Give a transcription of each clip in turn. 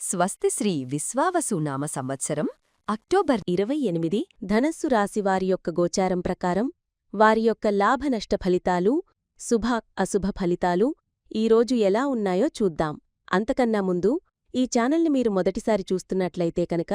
స్వస్తి శ్రీ విశ్వావసు నామ సంవత్సరం అక్టోబర్ ఇరవై ఎనిమిది ధనస్సు రాశివారి యొక్క గోచారం ప్రకారం వారి యొక్క లాభనష్ట ఫలితాలు శుభ అశుభ ఫలితాలు ఈరోజు ఎలా ఉన్నాయో చూద్దాం. అంతకన్నా ముందు ఈ ఛానల్ని మీరు మొదటిసారి చూస్తున్నట్లయితే కనుక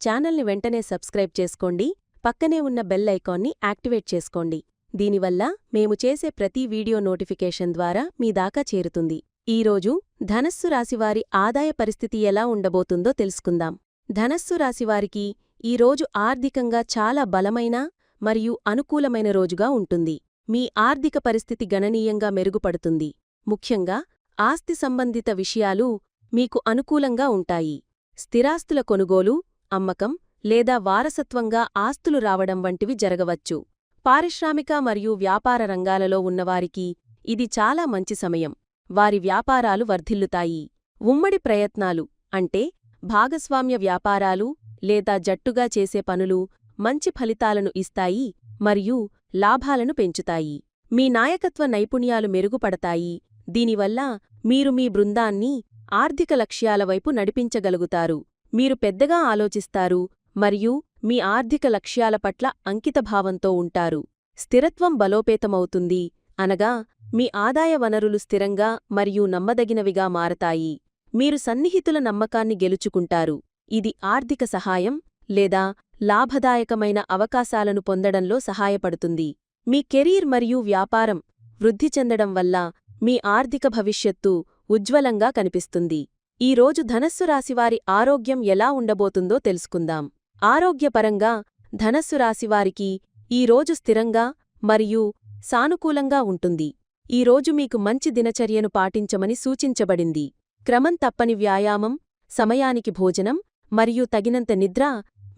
ఛానల్ని వెంటనే సబ్స్క్రైబ్ చేసుకోండి పక్కనే ఉన్న బెల్ ఐకాన్ని యాక్టివేట్ చేసుకోండి. దీనివల్ల మేము చేసే ప్రతి వీడియో నోటిఫికేషన్ ద్వారా మీ దాకా చేరుతుంది. ఈరోజు ధనస్సు రాశివారి ఆదాయ పరిస్థితి ఎలా ఉండబోతుందో తెలుసుకుందాం. ధనస్సు రాశివారికి ఈరోజు ఆర్థికంగా చాలా బలమైన మరియు అనుకూలమైన రోజుగా ఉంటుంది. మీ ఆర్థిక పరిస్థితి గణనీయంగా మెరుగుపడుతుంది. ముఖ్యంగా ఆస్తి సంబంధిత విషయాలు మీకు అనుకూలంగా ఉంటాయి. స్థిరాస్తుల కొనుగోలు అమ్మకం లేదా వారసత్వంగా ఆస్తులు రావడం వంటివి జరగవచ్చు. పారిశ్రామిక మరియు వ్యాపార రంగాలలో ఉన్నవారికి ఇది చాలా మంచి సమయం. వారి వ్యాపారాలు వర్ధిల్లుతాయి. ఉమ్మడి ప్రయత్నాలు అంటే భాగస్వామ్య వ్యాపారాలు లేదా జట్టుగా చేసే పనులు మంచి ఫలితాలను ఇస్తాయి మరియు లాభాలను పెంచుతాయి. మీ నాయకత్వ నైపుణ్యాలు మెరుగుపడతాయి. దీనివల్ల మీరు మీ బృందాన్ని ఆర్థిక లక్ష్యాల వైపు నడిపించగలుగుతారు. మీరు పెద్దగా ఆలోచిస్తారు మరియు మీ ఆర్థిక లక్ష్యాల పట్ల అంకితభావంతో ఉంటారు. స్థిరత్వం బలోపేతమవుతుంది. అనగా మీ ఆదాయ వనరులు స్థిరంగా మరియు నమ్మదగినవిగా మారతాయి. మీరు సన్నిహితుల నమ్మకాన్ని గెలుచుకుంటారు. ఇది ఆర్థిక సహాయం లేదా లాభదాయకమైన అవకాశాలను పొందడంలో సహాయపడుతుంది. మీ కెరీర్ మరియు వ్యాపారం వృద్ధి చెందడం వల్ల మీ ఆర్థిక భవిష్యత్తు ఉజ్వలంగా కనిపిస్తుంది. ఈ రోజు ధనస్సు రాశివారి ఆరోగ్యం ఎలా ఉండబోతుందో తెలుసుకుందాం. ఆరోగ్యపరంగా ధనస్సు రాశివారికి ఈ రోజు స్థిరంగా మరియు సానుకూలంగా ఉంటుంది. ఈ రోజు మీకు మంచి దినచర్యను పాటించమని సూచించబడింది. క్రమం తప్పని వ్యాయామం సమయానికి భోజనం మరియు తగినంత నిద్ర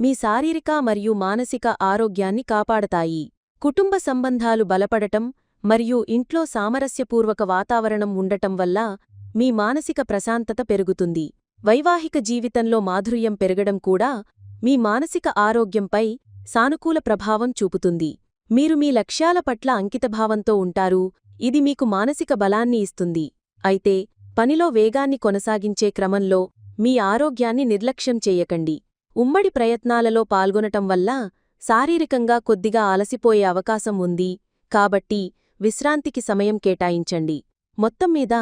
మీ శారీరక మరియు మానసిక ఆరోగ్యాన్ని కాపాడతాయి. కుటుంబ సంబంధాలు బలపడటం మరియు ఇంట్లో సామరస్యపూర్వక వాతావరణం ఉండటం వల్ల మీ మానసిక ప్రశాంతత పెరుగుతుంది. వైవాహిక జీవితంలో మాధుర్యం పెరగడం కూడా మీ మానసిక ఆరోగ్యంపై సానుకూల ప్రభావం చూపుతుంది. మీరు మీ లక్ష్యాల పట్ల అంకితభావంతో ఉంటారు. ఇది మీకు మానసిక బలాన్ని ఇస్తుంది. అయితే పనిలో వేగాన్ని కొనసాగించే క్రమంలో మీ ఆరోగ్యాన్ని నిర్లక్ష్యం చెయ్యకండి ఉమ్మడి ప్రయత్నాలలో పాల్గొనటం వల్ల శారీరకంగా కొద్దిగా ఆలసిపోయే అవకాశం ఉంది. కాబట్టి విశ్రాంతికి సమయం కేటాయించండి. మొత్తంమీద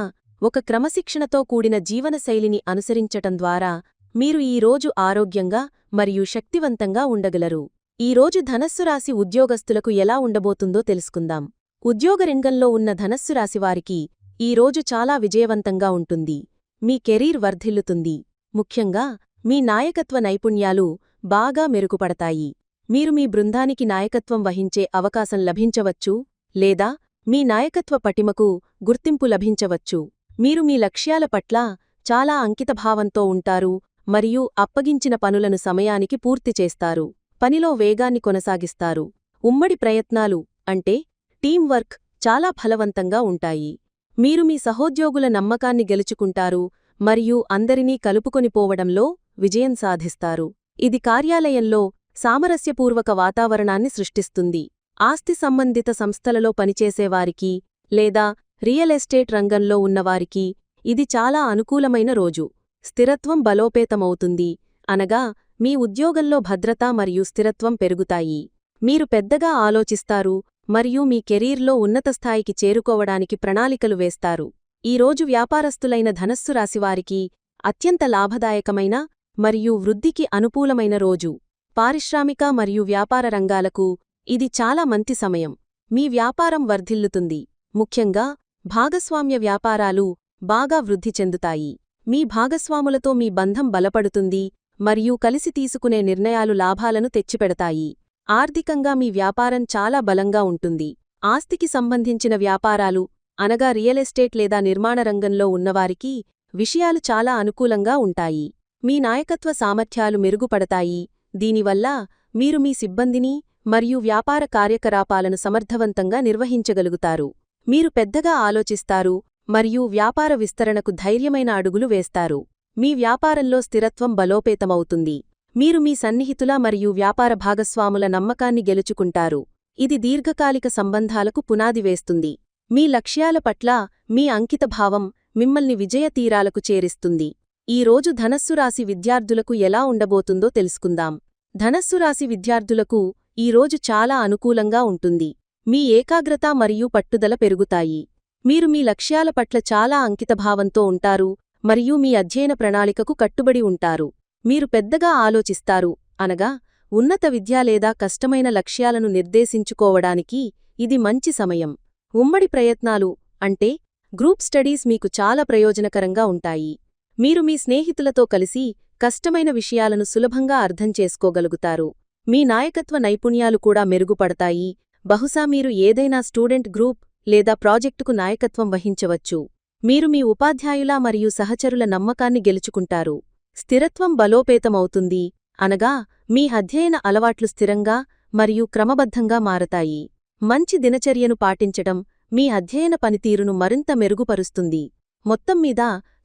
ఒక క్రమశిక్షణతో కూడిన జీవనశైలిని అనుసరించటం ద్వారా మీరు ఈ రోజు ఆరోగ్యంగా మరియు శక్తివంతంగా ఉండగలరు. ఈరోజు ధనస్సు రాశి ఉద్యోగస్తులకు ఎలా ఉండబోతుందో తెలుసుకుందాం. ఉద్యోగరంగంలో ఉన్న ధనస్సు రాశివారికి ఈ రోజు చాలా విజయవంతంగా ఉంటుంది. మీ కెరీర్ వర్ధిల్లుతుంది. ముఖ్యంగా మీ నాయకత్వ నైపుణ్యాలు బాగా మెరుగుపడతాయి. మీరు మీ బృందానికి నాయకత్వం వహించే అవకాశం లభించవచ్చు లేదా మీ నాయకత్వ పటిమకు గుర్తింపు లభించవచ్చు. మీరు మీ లక్ష్యాల పట్ల చాలా అంకితభావంతో ఉంటారు మరియు అప్పగించిన పనులను సమయానికి పూర్తి చేస్తారు. పనిలో వేగాన్ని కొనసాగిస్తారు. ఉమ్మడి ప్రయత్నాలు అంటే టీం వర్క్ చాలా ఫలవంతంగా ఉంటాయి. మీరు మీ సహోద్యోగుల నమ్మకాన్ని గెలుచుకుంటారు మరియు అందరినీ కలుపుకొనిపోవడంలో విజయం సాధిస్తారు. ఇది కార్యాలయంలో సామరస్యపూర్వక వాతావరణాన్ని సృష్టిస్తుంది. ఆస్తి సంబంధిత సంస్థలలో పనిచేసేవారికి లేదా రియల్ ఎస్టేట్ రంగంలో ఉన్నవారికి ఇది చాలా అనుకూలమైన రోజు. స్థిరత్వం బలోపేతమవుతుంది అనగా మీ ఉద్యోగంలో భద్రత మరియు స్థిరత్వం పెరుగుతాయి. మీరు పెద్దగా ఆలోచిస్తారు మరియు మీ కెరీర్లో ఉన్నత స్థాయికి చేరుకోవడానికి ప్రణాళికలు వేస్తారు. ఈరోజు వ్యాపారస్తులైన ధనస్సు రాశివారికి అత్యంత లాభదాయకమైన మరియు వృద్ధికి అనుకూలమైన రోజు. పారిశ్రామిక మరియు వ్యాపార రంగాలకు ఇది చాలా మంచి సమయం. మీ వ్యాపారం వర్ధిల్లుతుంది. ముఖ్యంగా భాగస్వామ్య వ్యాపారాలు బాగా వృద్ధి చెందుతాయి. మీ భాగస్వాములతో మీ బంధం బలపడుతుంది. మరియు కలిసి తీసుకునే నిర్ణయాలు లాభాలను తెచ్చిపెడతాయి. ఆర్థికంగా మీ వ్యాపారం చాలా బలంగా ఉంటుంది. ఆస్తికి సంబంధించిన వ్యాపారాలు అనగా రియల్ ఎస్టేట్ లేదా నిర్మాణ రంగంలో ఉన్నవారికి విషయాలు చాలా అనుకూలంగా ఉంటాయి. మీ నాయకత్వ సామర్థ్యాలు మెరుగుపడతాయి. దీనివల్ల మీరు మీ సిబ్బందిని మరియు వ్యాపార కార్యకలాపాలను సమర్థవంతంగా నిర్వహించగలుగుతారు. మీరు పెద్దగా ఆలోచిస్తారు మరియు వ్యాపార విస్తరణకు ధైర్యమైన అడుగులు వేస్తారు. మీ వ్యాపారంలో స్థిరత్వం బలోపేతమవుతుంది. మీరు మీ సన్నిహితుల మరియు వ్యాపార భాగస్వాముల నమ్మకాన్ని గెలుచుకుంటారు. ఇది దీర్ఘకాలిక సంబంధాలకు పునాది వేస్తుంది. మీ లక్ష్యాల పట్ల మీ అంకితభావం మిమ్మల్ని విజయతీరాలకు చేరిస్తుంది. ఈరోజు ధనస్సు రాశి విద్యార్థులకు ఎలా ఉండబోతుందో తెలుసుకుందాం. ధనస్సు రాశి విద్యార్థులకు ఈరోజు చాలా అనుకూలంగా ఉంటుంది. మీ ఏకాగ్రత మరియు పట్టుదల పెరుగుతాయి. మీరు మీ లక్ష్యాల పట్ల చాలా అంకితభావంతో ఉంటారు. మరియు మీ అధ్యయన ప్రణాళికకు కట్టుబడి ఉంటారు. మీరు పెద్దగా ఆలోచిస్తారు అనగా ఉన్నత విద్య లేదా కష్టమైన లక్ష్యాలను నిర్దేశించుకోవడానికి ఇది మంచి సమయం. ఉమ్మడి ప్రయత్నాలు అంటే గ్రూప్ స్టడీస్ మీకు చాలా ప్రయోజనకరంగా ఉంటాయి. మీరు మీ స్నేహితులతో కలిసి కష్టమైన విషయాలను సులభంగా అర్థం చేసుకోగలుగుతారు. మీ నాయకత్వ నైపుణ్యాలు కూడా మెరుగుపడతాయి. బహుశా మీరు ఏదైనా స్టూడెంట్ గ్రూప్ లేదా ప్రాజెక్టుకు నాయకత్వం వహించవచ్చు. మీరు మీ ఉపాధ్యాయుల మరియు సహచరుల నమ్మకాన్ని గెలుచుకుంటారు. స్థిరత్వం బలోపేతమవుతుంది. అనగా మీ అధ్యయన అలవాట్లు స్థిరంగా మరియు క్రమబద్ధంగా మారతాయి. మంచి దినచర్యను పాటించడం మీ అధ్యయన పనితీరును మరింత మెరుగుపరుస్తుంది. మొత్తం మీద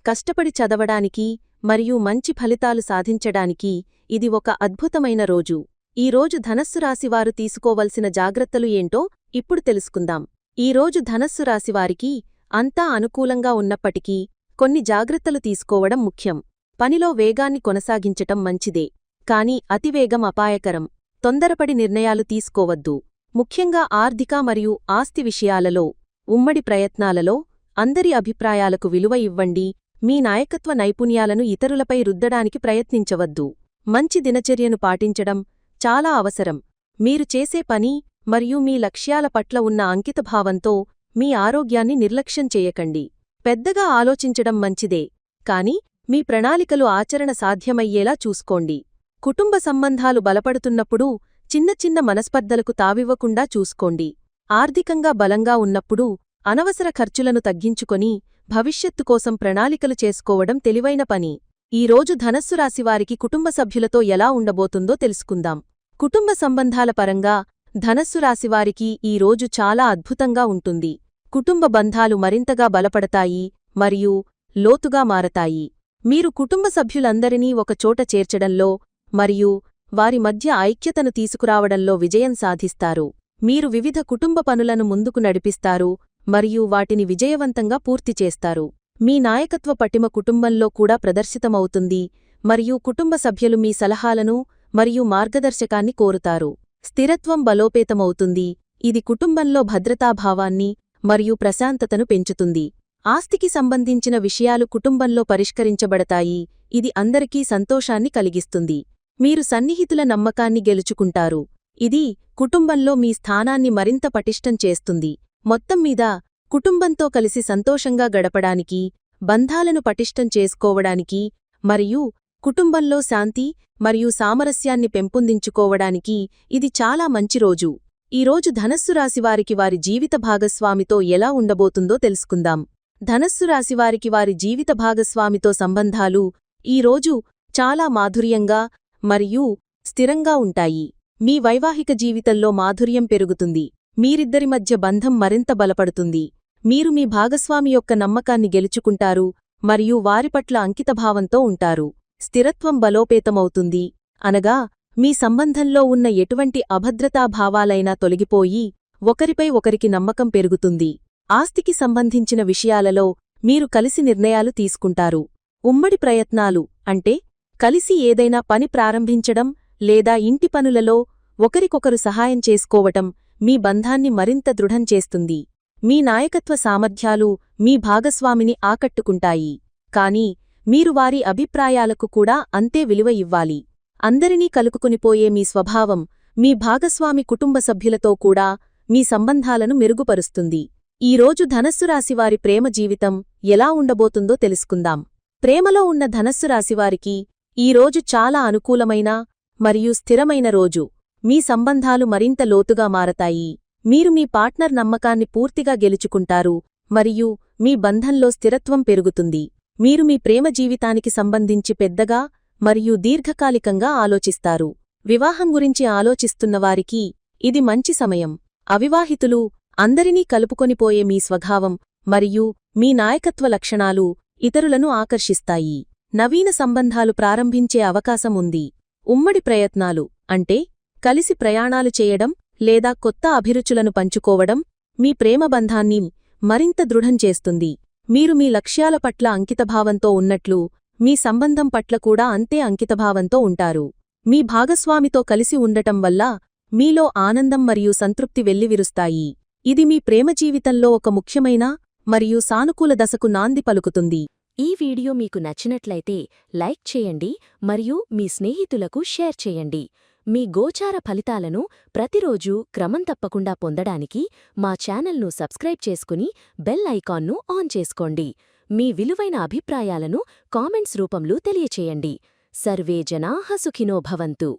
కష్టపడి చదవడానికి మరియు మంచి ఫలితాలు సాధించడానికి ఇది ఒక అద్భుతమైన రోజు. ఈ రోజు ధనస్సు రాశివారు తీసుకోవలసిన జాగ్రత్తలు ఏంటో ఇప్పుడు తెలుసుకుందాం. ఈ రోజు ధనస్సు రాశివారికి అంతా అనుకూలంగా ఉన్నప్పటికీ కొన్ని జాగ్రత్తలు తీసుకోవడం ముఖ్యం. పనిలో వేగాన్ని కొనసాగించటం మంచిదే. కాని అతివేగం అపాయకరం. తొందరపడి నిర్ణయాలు తీసుకోవద్దు. ముఖ్యంగా ఆర్థిక మరియు ఆస్తి విషయాలలో ఉమ్మడి ప్రయత్నాలలో అందరి అభిప్రాయాలకు విలువ ఇవ్వండి. మీ నాయకత్వ నైపుణ్యాలను ఇతరులపై రుద్దడానికి ప్రయత్నించవద్దు. మంచి దినచర్యను పాటించడం చాలా అవసరం. మీరు చేసే పని మరియు మీ లక్ష్యాల పట్ల ఉన్న అంకితభావంతో మీ ఆరోగ్యాన్ని నిర్లక్ష్యం చేయకండి. పెద్దగా ఆలోచించడం మంచిదే కాని మీ ప్రణాళికలు ఆచరణ సాధ్యమయ్యేలా చూసుకోండి. కుటుంబ సంబంధాలు బలపడుతున్నప్పుడు చిన్న చిన్న మనస్పర్ధలకు తావివ్వకుండా చూసుకోండి. ఆర్థికంగా బలంగా ఉన్నప్పుడు అనవసర ఖర్చులను తగ్గించుకొని భవిష్యత్తు కోసం ప్రణాళికలు చేసుకోవడం తెలివైన పని. ఈరోజు ధనస్సు రాశివారికి కుటుంబ సభ్యులతో ఎలా ఉండబోతుందో తెలుసుకుందాం. కుటుంబ సంబంధాల పరంగా ధనస్సు రాశివారికి ఈ రోజు చాలా అద్భుతంగా ఉంటుంది. కుటుంబ బంధాలు మరింతగా బలపడతాయి మరియు లోతుగా మారతాయి. మీరు కుటుంబ సభ్యులందరినీ ఒకచోట చేర్చడంలో మరియు వారి మధ్య ఐక్యతను తీసుకురావడంలో విజయం సాధిస్తారు. మీరు వివిధ కుటుంబ పనులను ముందుకు నడిపిస్తారు మరియు వాటిని విజయవంతంగా పూర్తి చేస్తారు. మీ నాయకత్వ పటిమ కుటుంబంలో కూడా ప్రదర్శితమవుతుంది మరియు కుటుంబ సభ్యులు మీ సలహాలను మరియు మార్గదర్శకాన్ని కోరుతారు. స్థిరత్వం బలోపేతమవుతుంది. ఇది కుటుంబంలో భద్రతాభావాన్ని మరియు ప్రశాంతతను పెంచుతుంది. ఆస్తికి సంబంధించిన విషయాలు కుటుంబంలో పరిష్కరించబడతాయి. ఇది అందరికీ సంతోషాన్ని కలిగిస్తుంది. మీరు సన్నిహితుల నమ్మకాన్ని గెలుచుకుంటారు. ఇది కుటుంబంలో మీ స్థానాన్ని మరింత పటిష్టం చేస్తుంది. మొత్తం మీద కుటుంబంతో కలిసి సంతోషంగా గడపడానికి బంధాలను పటిష్టం చేసుకోవడానికి మరియు కుటుంబంలో శాంతి మరియు సామరస్యాన్ని పెంపొందించుకోవడానికి ఇది చాలా మంచి రోజు. ఈరోజు ధనస్సు రాశివారికి వారి జీవిత భాగస్వామితో ఎలా ఉండబోతుందో తెలుసుకుందాం. ధనస్సు రాశివారికి వారి జీవిత భాగస్వామితో సంబంధాలు ఈరోజు చాలా మాధుర్యంగా మరియు స్థిరంగా ఉంటాయి. మీ వైవాహిక జీవితంలో మాధుర్యం పెరుగుతుంది. మీరిద్దరి మధ్య బంధం మరింత బలపడుతుంది. మీరు మీ భాగస్వామి యొక్క నమ్మకాన్ని గెలుచుకుంటారు మరియు వారిపట్ల అంకితభావంతో ఉంటారు. స్థిరత్వం బలోపేతమవుతుంది. అనగా మీ సంబంధంలో ఉన్న ఎటువంటి అభద్రతాభావాలైనా తొలగిపోయి ఒకరిపై ఒకరికి నమ్మకం పెరుగుతుంది. ఆస్తికి సంబంధించిన విషయాలలో మీరు కలిసి నిర్ణయాలు తీసుకుంటారు. ఉమ్మడి ప్రయత్నాలు అంటే కలిసి ఏదైనా పని ప్రారంభించడం లేదా ఇంటి పనులలో ఒకరికొకరు సహాయం చేసుకోవటం మీ బంధాన్ని మరింత దృఢం చేస్తుంది. మీ నాయకత్వ సామర్థ్యాలు మీ భాగస్వామిని ఆకట్టుకుంటాయి. కాని మీరు వారి అభిప్రాయాలకు కూడా అంతే విలువ ఇవ్వాలి. అందరినీ కలుపుకునిపోయే మీ స్వభావం మీ భాగస్వామి కుటుంబ సభ్యులతో కూడా మీ సంబంధాలను మెరుగుపరుస్తుంది. ఈరోజు ధనస్సు రాశివారి ప్రేమ జీవితం ఎలా ఉండబోతుందో తెలుసుకుందాం. ప్రేమలో ఉన్న ధనస్సు రాశివారికి ఈరోజు చాలా అనుకూలమైన మరియు స్థిరమైన రోజు. మీ సంబంధాలు మరింత లోతుగా మారతాయి. మీరు మీ పార్ట్నర్ నమ్మకాన్ని పూర్తిగా గెలుచుకుంటారు మరియు మీ బంధంలో స్థిరత్వం పెరుగుతుంది. మీరు మీ ప్రేమ జీవితానికి సంబంధించి పెద్దగా మరియు దీర్ఘకాలికంగా ఆలోచిస్తారు. వివాహం గురించి ఆలోచిస్తున్నవారికి ఇది మంచి సమయం. అవివాహితులు అందరినీ కలుపుకొనిపోయే మీ స్వభావం మరియు మీ నాయకత్వ లక్షణాలు ఇతరులను ఆకర్షిస్తాయి. నవీన సంబంధాలు ప్రారంభించే అవకాశం ఉంది. ఉమ్మడి ప్రయత్నాలు అంటే కలిసి ప్రయాణాలు చేయడం లేదా కొత్త అభిరుచులను పంచుకోవడం మీ ప్రేమబంధాన్ని మరింత దృఢం చేస్తుంది. మీరు మీ లక్ష్యాల పట్ల అంకితభావంతో ఉన్నట్లు మీ సంబంధం పట్ల కూడా అంతే అంకితభావంతో ఉంటారు. మీ భాగస్వామితో కలిసి ఉండటం వల్ల మీలో ఆనందం మరియు సంతృప్తి వెల్లివిరుస్తాయి. ఇది మీ ప్రేమ జీవితంలో ఒక ముఖ్యమైన మరియు సానుకూల దశకు నాంది పలుకుతుంది. ఈ వీడియో మీకు నచ్చినట్లయితే లైక్ చేయండి మరియు మీ స్నేహితులకు షేర్ చేయండి. మీ గోచార ఫలితాలను ప్రతిరోజూ క్రమం తప్పకుండా పొందడానికి మా ఛానల్ను సబ్స్క్రైబ్ చేసుకుని బెల్ ఐకాన్ను ఆన్ చేసుకోండి. మీ విలువైన అభిప్రాయాలను కామెంట్స్ రూపంలో తెలియచేయండి. సర్వే జనాః సుఖినో భవంతు.